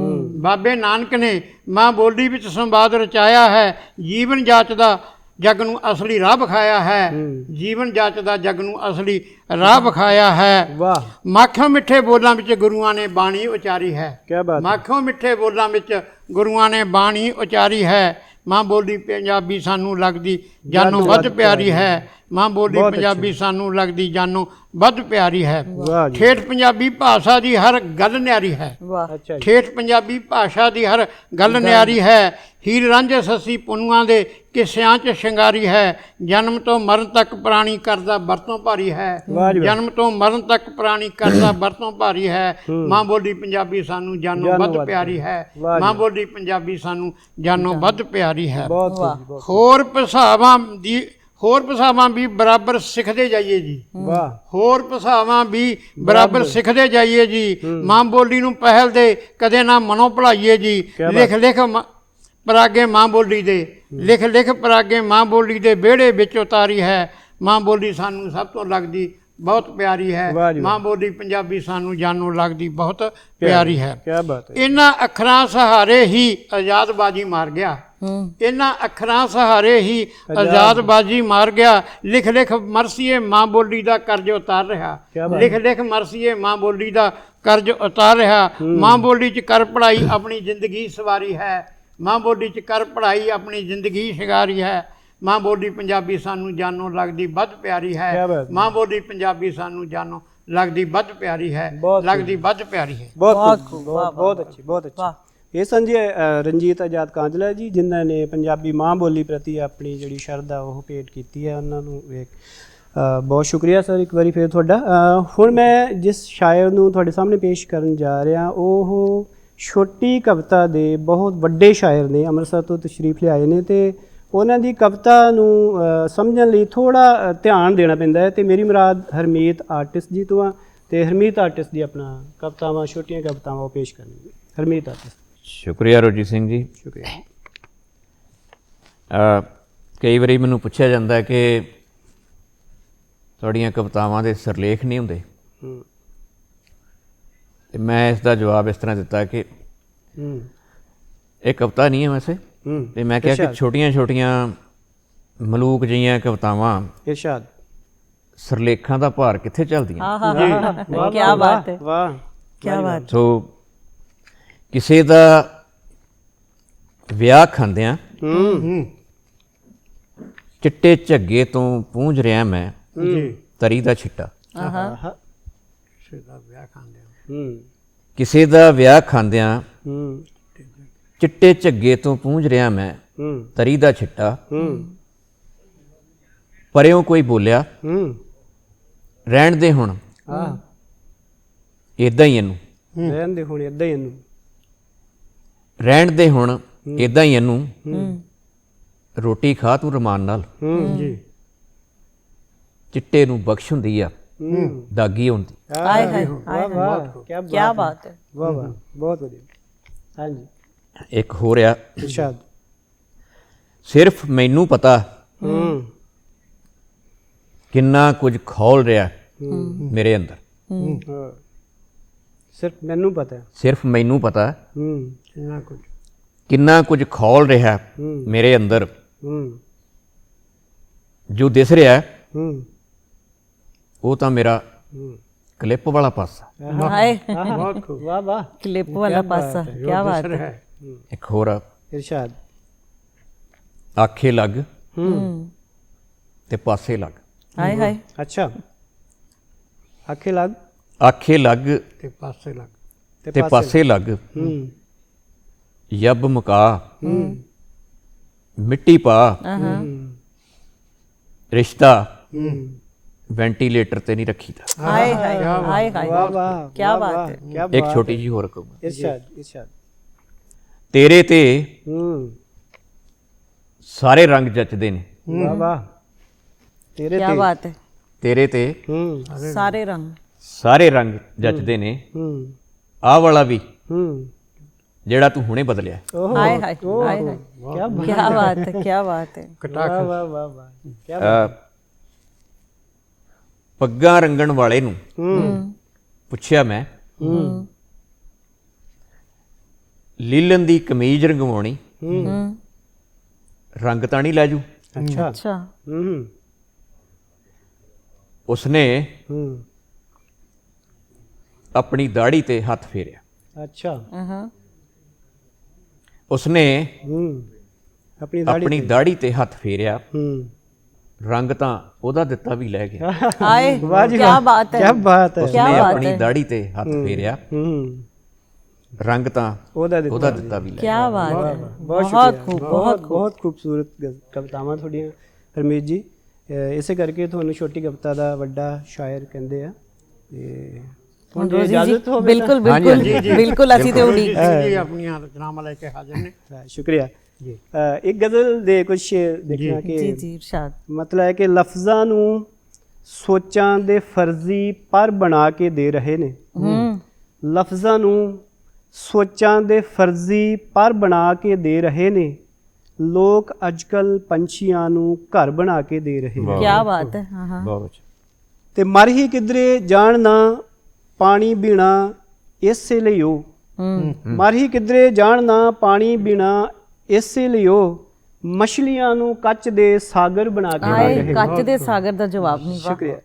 ਬਾਬੇ ਨਾਨਕ ਨੇ ਮਾਂ ਬੋਲੀ ਵਿੱਚ ਸੰਵਾਦ ਰਚਾਇਆ ਹੈ। ਜੀਵਨ ਜਾਚ ਦਾ ਜਗ ਨੂੰ ਅਸਲੀ ਰਾਹ ਵਿਖਾਇਆ ਹੈ। ਜੀਵਨ ਜਾਚਦਾ ਜਗ ਨੂੰ ਅਸਲੀ ਰਾਹ ਵਿਖਾਇਆ ਹੈ।
ਵਾਹ।
ਮਾਖਿਓ ਮਿੱਠੇ ਬੋਲਾਂ ਵਿੱਚ ਗੁਰੂਆਂ ਨੇ ਬਾਣੀ ਉਚਾਰੀ ਹੈ।
ਕੀ ਬਾਤ
ਮਾਖਿਓ ਮਿੱਠੇ ਬੋਲਾਂ ਵਿੱਚ ਗੁਰੂਆਂ ਨੇ ਬਾਣੀ ਉਚਾਰੀ ਹੈ। ਮਾਂ ਬੋਲੀ ਪੰਜਾਬੀ ਸਾਨੂੰ ਲੱਗਦੀ ਜਾਨੋਂ ਵੱਧ ਪਿਆਰੀ ਹੈ। ਮਾਂ ਬੋਲੀ ਪੰਜਾਬੀ ਸਾਨੂੰ ਲੱਗਦੀ ਜਾਨੋਂ ਵੱਧ ਪਿਆਰੀ ਹੈ।
ਵਾਹ ਜੀ।
ਠੇਠ ਪੰਜਾਬੀ ਭਾਸ਼ਾ ਦੀ ਹਰ ਗੱਲ ਨਿਆਰੀ ਹੈ।
ਵਾਹ।
ਅੱਛਾ ਜੀ।
ਠੇਠ ਪੰਜਾਬੀ ਭਾਸ਼ਾ ਦੀ ਹਰ ਗੱਲ ਨਿਆਰੀ ਹੈ। ਹੀਰ ਰਾਂਝੇ ਸੱਸੀ ਪੁਨੂਆਂ ਦੇ ਕਿੱਸਿਆਂ 'ਚ ਸ਼ਿੰਗਾਰੀ ਹੈ ਜਨਮ ਤੋਂ ਮਰਨ ਤੱਕ ਪ੍ਰਾਣੀ ਕਰਦਾ ਵਰਤੋਂ ਭਾਰੀ ਹੈ। ਜਨਮ ਤੋਂ ਮਰਨ ਤੱਕ ਪ੍ਰਾਣੀ ਕਰਦਾ ਵਰਤੋਂ ਭਾਰੀ ਹੈ। ਮਾਂ ਬੋਲੀ ਪੰਜਾਬੀ ਸਾਨੂੰ ਜਾਨੋਂ ਵੱਧ ਪਿਆਰੀ ਹੈ। ਮਾਂ ਬੋਲੀ ਪੰਜਾਬੀ ਸਾਨੂੰ ਜਾਨੋਂ ਵੱਧ ਪਿਆਰੀ ਹੈ। ਹੋਰ ਭਾਸ਼ਾਵਾਂ ਦੀ ਹੋਰ ਭਾਸ਼ਾਵਾਂ ਵੀ ਬਰਾਬਰ ਸਿੱਖਦੇ ਜਾਈਏ ਜੀ।
ਵਾਹ।
ਹੋਰ ਭਾਸ਼ਾਵਾਂ ਵੀ ਬਰਾਬਰ ਸਿੱਖਦੇ ਜਾਈਏ ਜੀ। ਮਾਂ ਬੋਲੀ ਨੂੰ ਪਹਿਲ ਦੇ ਕਦੇ ਨਾ ਮਨੋਂ ਭੁਲਾਈਏ ਜੀ। ਲਿਖ ਲਿਖ ਪਰਾਗੇ ਮਾਂ ਬੋਲੀ ਦੇ ਲਿਖ ਲਿਖ ਪਰਾਗੇ ਮਾਂ ਬੋਲੀ ਦੇ ਵਿਹੜੇ ਵਿੱਚ ਉਤਾਰੀ ਹੈ। ਮਾਂ ਬੋਲੀ ਸਾਨੂੰ ਸਭ ਤੋਂ ਲੱਗਦੀ ਬਹੁਤ ਪਿਆਰੀ ਹੈ।
ਵਾਹ ਜੀ ਵਾਹ।
ਮਾਂ ਬੋਲੀ ਪੰਜਾਬੀ ਸਾਨੂੰ ਜਾਨੋਂ ਲੱਗਦੀ ਬਹੁਤ ਪਿਆਰੀ ਹੈ।
ਕੀ ਬਾਤ ਹੈ
ਇਹਨਾਂ ਅੱਖਰਾਂ ਸਹਾਰੇ ਹੀ ਆਜ਼ਾਦਬਾਜ਼ੀ ਮਾਰ ਗਿਆ।
ਹੂੰ।
ਇਹਨਾਂ ਅੱਖਰਾਂ ਸਹਾਰੇ ਹੀ ਆਜ਼ਾਦਬਾਜ਼ੀ ਮਾਰ ਗਿਆ। ਲਿਖ ਲਿਖ ਮਰਸੀਏ ਮਾਂ ਬੋਲੀ ਦਾ ਕਰਜ਼ ਉਤਾਰ ਰਿਹਾ।
ਕਿਆ ਬਾਤ
ਲਿਖ ਲਿਖ ਮਰਸੀਏ ਮਾਂ ਬੋਲੀ ਦਾ ਕਰਜ਼ ਉਤਾਰ ਰਿਹਾ। ਮਾਂ ਬੋਲੀ ਚ ਕਰ ਪੜਾਈ ਆਪਣੀ ਜ਼ਿੰਦਗੀ ਸਵਾਰੀ ਹੈ। ਮਾਂ ਬੋਲੀ ਚ ਕਰ ਪੜਾਈ ਆਪਣੀ ਜ਼ਿੰਦਗੀ ਸ਼ਿੰਗਾਰੀ ਹੈ। ਮਾਂ ਬੋਲੀ ਪੰਜਾਬੀ ਸਾਨੂੰ ਜਾਨੋਂ ਲੱਗਦੀ ਵੱਧ ਪਿਆਰੀ ਹੈ। ਮਾਂ ਬੋਲੀ ਪੰਜਾਬੀ ਸਾਨੂੰ ਜਾਨੋਂ ਲੱਗਦੀ ਵੱਧ ਪਿਆਰੀ ਹੈ।
ਬਹੁਤ
ਲੱਗਦੀ ਵੱਧ ਪਿਆਰੀ ਹੈ।
ਬਹੁਤ
ਬਹੁਤ
ਅੱਛੀ ਬਹੁਤ ਅੱਛੀ। ਇਹ ਸੰਜੀ ਰਣਜੀਤ ਆਜ਼ਾਦ ਕਾਂਜਲਾ ਜੀ ਜਿਨ੍ਹਾਂ ਨੇ ਪੰਜਾਬੀ ਮਾਂ ਬੋਲੀ ਪ੍ਰਤੀ ਆਪਣੀ ਜਿਹੜੀ ਸ਼ਰਧਾ ਉਹ ਭੇਟ ਕੀਤੀ ਹੈ ਉਹਨਾਂ ਨੂੰ ਵੇਖ। ਬਹੁਤ ਸ਼ੁਕਰੀਆ ਸਰ ਇੱਕ ਵਾਰੀ ਫੇਰ ਤੁਹਾਡਾ। ਹੁਣ ਮੈਂ ਜਿਸ ਸ਼ਾਇਰ ਨੂੰ ਤੁਹਾਡੇ ਸਾਹਮਣੇ ਪੇਸ਼ ਕਰਨ ਜਾ ਰਿਹਾ ਉਹ ਛੋਟੀ ਕਵਿਤਾ ਦੇ ਬਹੁਤ ਵੱਡੇ ਸ਼ਾਇਰ ਨੇ ਅੰਮ੍ਰਿਤਸਰ ਤੋਂ ਤਸ਼ਰੀਫ ਲਿਆਏ ਨੇ ਤੇ ਉਹਨਾਂ ਦੀ ਕਵਿਤਾ ਨੂੰ ਸਮਝਣ ਲਈ ਥੋੜਾ ਧਿਆਨ ਦੇਣਾ ਪੈਂਦਾ ਹੈ ਤੇ ਮੇਰੀ ਮੁਰਾਦ ਹਰਮੀਤ ਆਰਟਿਸਟ ਜੀ ਤੋਂ ਆ ਤੇ ਹਰਮੀਤ ਆਰਟਿਸਟ ਦੀ ਆਪਣਾ ਕਵਿਤਾਵਾਂ ਛੋਟੀਆਂ ਕਵਿਤਾਵਾਂ ਉਹ ਪੇਸ਼ ਕਰਨਗੇ। ਹਰਮੀਤ ਆਰਟਿਸਟ।
ਸ਼ੁਕਰੀਆ ਰੋਜੀ ਸਿੰਘ ਜੀ।
ਸ਼ੁਕਰੀਆ।
ਅ, ਕਈ ਵਾਰੀ ਮੈਨੂੰ ਪੁੱਛਿਆ ਜਾਂਦਾ ਹੈ ਕਿ ਤੁਹਾਡੀਆਂ ਕਵਿਤਾਵਾਂ ਦੇ ਸਿਰਲੇਖ ਨਹੀਂ ਹੁੰਦੇ।
ਹੂੰ।
ਤੇ ਮੈਂ ਇਸ ਦਾ ਜਵਾਬ ਇਸ ਤਰ੍ਹਾਂ ਦਿੱਤਾ ਕਿ
ਹੂੰ।
ਇਹ ਕਵਿਤਾ ਨਹੀਂ ਹੈ ਵੈਸੇ।
ਹੂੰ।
ਤੇ ਮੈਂ ਕਿਹਾ ਕਿ। ਛੋਟੀਆਂ-ਛੋਟੀਆਂ ਮਲੂਕ ਜਿਹੀਆਂ ਕਵਿਤਾਵਾਂ
ਇਰਸ਼ਾਦ।
ਸਿਰਲੇਖਾਂ ਦਾ ਭਾਰ ਕਿੱਥੇ ਚੱਲਦੀਆਂ?
ਆਹਾ
ਵਾਹ,
ਕੀ ਬਾਤ ਹੈ।
ਵਾਹ।
ਕੀ ਬਾਤ
ਸੋ ਕਿਸੇ ਦਾ ਵਿਆਹ ਖਾਂਦਿਆਂ
ਹੂੰ।
ਚਿੱਟੇ ਝੱਗੇ ਤੋਂ ਪੂੰਝ ਰਿਹਾ ਮੈਂ
ਜੀ
ਤਰੀ ਦਾ ਛਿੱਟਾ।
ਆਹਾ।
ਸਿੱਧਾ ਵਿਆਹ ਖਾਂਦੇ।
ਹੂੰ।
ਕਿਸੇ ਦਾ ਵਿਆਹ ਖਾਂਦਿਆਂ
ਹੂੰ।
ਚਿੱਟੇ ਝੱਗੇ ਤੋਂ ਪੂੰਝ ਰਿਹਾ ਮੈਂ
ਹੂੰ।
ਤਰੀ ਦਾ ਛਿੱਟਾ।
ਹੂੰ।
ਪਰਿਓ ਕੋਈ ਬੋਲਿਆ
ਹੂੰ।
ਰਹਿਣ ਦੇ ਹੁਣ।
ਆ
ਇਦਾਂ ਹੀ ਇਹਨੂੰ।
ਰਹਿਣ ਦੇ ਹੁਣ ਇਦਾਂ ਹੀ ਇਹਨੂੰ।
ਰਹਿਣ ਦੇ ਹੁਣ ਇਦਾਂ ਹੀ ਇਹਨੂੰ।
ਹੂੰ।
ਰੋਟੀ ਖਾ ਤੂੰ ਰਮਾਨ ਨਾਲ।
ਹੂੰ
ਜੀ।
ਚਿੱਟੇ ਨੂੰ ਬਖਸ਼ ਹੁੰਦੀ ਆ।
ਹੂੰ
ਦਾਗੀ ਹੁੰਦੀ।
ਆਏ ਹਾਏ
ਵਾਹ ਵਾਹ। ਕੀ
ਬਾਤ ਹੈ।
ਵਾਹ ਵਾਹ। ਬਹੁਤ ਵਧੀਆ। ਹਾਂਜੀ।
ਇੱਕ ਹੋ ਰਿਹਾ
ਇਰਸ਼ਾਦ।
ਸਿਰਫ ਮੈਨੂੰ ਪਤਾ
ਹੂੰ।
ਕਿੰਨਾ ਕੁਝ ਖੋਲ ਰਿਹਾ ਮੇਰੇ ਅੰਦਰ।
ਹਾਂ। ਸਿਰਫ ਮੈਨੂੰ ਪਤਾ। ਹੈ
ਸਿਰਫ ਮੈਨੂੰ ਪਤਾ
ਹੂੰ।
ਕਿੰਨਾ ਕੁਝ।
ਕਿੰਨਾ ਕੁਝ ਖੋਲ ਰਿਹਾ
ਹੂੰ।
ਮੇਰੇ ਅੰਦਰ।
ਹੂੰ।
ਜੋ ਦਿਸ ਰਿਹਾ
ਹੂੰ।
ਉਹ ਤਾਂ ਮੇਰਾ
ਹੂੰ
ਕਲਿੱਪ ਵਾਲਾ ਪਾਸਾ।
ਹਾਏ।
ਬਹੁਤ ਖੂਬ ਵਾਹ ਵਾਹ।
ਕਲਿੱਪ ਵਾਲਾ ਪਾਸਾ ਕੀ ਬਾਤ ਹੈ।
ਹੈ।
ਇੱਕ ਹੋਰ ਆ,
ਇਰਸ਼ਾਦ।
ਆਖੇ ਲੱਗ।
ਹੂੰ।
ਤੇ ਪਾਸੇ ਲੱਗ।
ਹਾਏ ਹਾਏ।
ਅੱਛਾ। ਆਖੇ ਲੱਗ।
ਆਖੇ ਲੱਗ।
ਤੇ ਪਾਸੇ ਲੱਗ।
ਤੇ ਪਾਸੇ ਲੱਗ।
ਹੂੰ।
ਯੱਬ ਮੁਕਾ। ਮਿੱਟੀ ਪਾ।
ਆਹਾਂ।
ਰਿਸ਼ਤਾ।
ਹੂੰ।
ਵੈਂਟੀਲੇਟਰ ਤੇ ਨਹੀਂ ਰੱਖੀਦਾ।
ਹਾਏ ਹਾਏ ਹਾਏ ਹਾਏ
ਵਾਹ ਵਾਹ
ਕੀ ਬਾਤ ਹੈ।
ਕੀ
ਇੱਕ ਛੋਟੀ ਜੀ ਹੋਰ ਕਹੂੰਗਾ।
ਇਰਸ਼ਾਦ ਇਰਸ਼ਾਦ।
ਤੇਰੇ ਤੇ
ਹੂੰ।
ਸਾਰੇ ਰੰਗ ਜੱਚਦੇ ਨੇ।
ਵਾਹ ਵਾਹ। ਤੇਰੇ
ਕੀ
ਤੇ।
ਬਾਤ ਹੈ।
ਤੇਰੇ ਤੇ
ਹੂੰ।
ਸਾਰੇ ਰੰਗ।
ਸਾਰੇ ਰੰਗ ਜੱਚਦੇ ਨੇ।
ਹੂੰ।
ਆਹ ਵਾਲਾ ਵੀ।
ਹੂੰ।
ਜਿਹੜਾ ਤੂੰ ਹੁਣੇ ਬਦਲਿਆ।
ਓਹ।
ਹਾਏ ਹਾਏ ਹਾਏ ਹਾਏ।
ਕੀ
ਕੀ ਬਾਤ ਹੈ ਕੀ ਬਾਤ ਹੈ।
ਵਾਹ ਵਾਹ ਵਾਹ ਵਾਹ। ਕੀ
ਅਹ, ਪੱਗਾਂ ਰੰਗਣ ਵਾਲੇ ਨੂੰ
ਹੂੰ।
ਪੁੱਛਿਆ ਮੈਂ
ਹੂੰ।
ਲੀਲਨ ਦੀ ਕਮੀਜ਼ ਰੰਗਵਾਉਣੀ
ਹੂੰ।
ਰੰਗ ਤਾਂ ਨਹੀਂ ਲੈ ਜੂ।
ਅੱਛਾ।
ਅੱਛਾ।
ਹੂੰ।
ਉਸਨੇ
ਹੂੰ।
ਆਪਣੀ ਦਾੜੀ ਤੇ ਹੱਥ ਫੇਰਿਆ।
ਅੱਛਾ।
ਹਾਂ
ਉਸਨੇ
ਹੂੰ। ਆਪਣੀ ਦਾੜੀ
ਆਪਣੀ ਦਾੜੀ ਤੇ ਹੱਥ ਫੇਰਿਆ।
ਹੂੰ।
ਰੰਗ ਤਾਂ ਉਹਦਾ ਦਿੱਤਾ ਵੀ ਲੈ ਗਿਆ
ਹਾਏ
ਵਾਹ ਜੀ
ਕੀ ਬਾਤ ਹੈ।
ਕੀ ਬਾਤ ਹੈ।
ਉਸਨੇ ਆਪਣੀ। ਦਾੜੀ ਤੇ ਹੱਥ ਫੇਰਿਆ।
ਹੂੰ।
ਰੰਗ ਤਾਂ
ਉਹਦਾ ਦਿੱਤਾ।
ਉਹਦਾ ਦਿੱਤਾ ਵੀ ਲੈ
ਕੀ। ਬਾਤ ਹੈ।
ਬਹੁਤ
ਖੂਬ
ਬਹੁਤ ਬਹੁਤ ਖੂਬਸੂਰਤ ਕਵਿਤਾਵਾਂ ਤੁਹਾਡੀਆਂ ਹਰਮੀਤ ਜੀ। ਇਸੇ ਕਰਕੇ ਤੁਹਾਨੂੰ ਛੋਟੀ ਕਵਿਤਾ ਦਾ ਵੱਡਾ ਸ਼ਾਇਰ ਕਹਿੰਦੇ ਆ। ਤੇ ਹੁਣ ਜੇ
ਰੋਜ਼ੀ ਜੀ
ਇਜਾਜ਼ਤ ਹੋਵੇ
ਬਿਲਕੁਲ ਬਿਲਕੁਲ ਬਿਲਕੁਲ ਅਸੀਂ ਤੇ ਉਡੀਕ
ਜੀ ਆਪਣੀਆਂ ਰਚਨਾਵਾਂ ਲੈ ਕੇ ਹਾਜ਼ਰ ਨੇ।
ਸ਼ੁਕਰੀਆ। ਜੀ। ਇੱਕ ਗਜ਼ਲ ਦੇ ਕੁਝ ਸ਼ੇਰ ਦੇਖਣਾ
ਜੀ।
ਕਿ
ਜੀ ਇਰਸ਼ਾਦ।
ਮਤਲਬ ਹੈ ਕਿ ਲਫ਼ਜ਼ਾਂ ਨੂੰ ਸੋਚਾਂ ਦੇ ਫਰਜ਼ੀ ਪਰ ਬਣਾ ਕੇ ਦੇ ਰਹੇ ਨੇ।
ਹੂੰ।
ਲਫ਼ਜ਼ਾਂ ਨੂੰ ਸੋਚਾਂ ਦੇ ਫਰਜ਼ੀ ਪਰ ਬਣਾ ਕੇ ਦੇ ਰਹੇ ਨੇ। ਲੋਕ ਅੱਜਕੱਲ ਪੰਛੀਆਂ ਨੂੰ ਘਰ ਬਣਾ ਕੇ ਦੇ ਰਹੇ ਨੇ।
ਕੀ ਬਾਤ ਹੈ। ਹਾਂ ਹਾਂ।
ਬਹੁਤ ਅੱਛਾ
ਤੇ ਮਰ ਹੀ ਕਿਧਰੇ ਜਾਣ ਨਾ ਪਾਣੀ ਬਿਨਾ ਇਸੇ ਲਈ ਉਹ
ਹੂੰ।
ਮਰ ਹੀ ਕਿਧਰੇ ਜਾਣ ਨਾ ਪਾਣੀ ਬਿਨਾ ਇਸੇ ਲਈ ਉਹ ਮਛਲੀਆਂ ਨੂੰ ਕੱਚ ਦੇ ਸਾਗਰ ਬਣਾ ਕੇ
ਆਏ ਕੱਚ ਦੇ ਸਾਗਰ ਦਾ ਜਵਾਬ ਨਹੀਂ ਵਾਹ
ਸ਼ੁਕਰੀਆ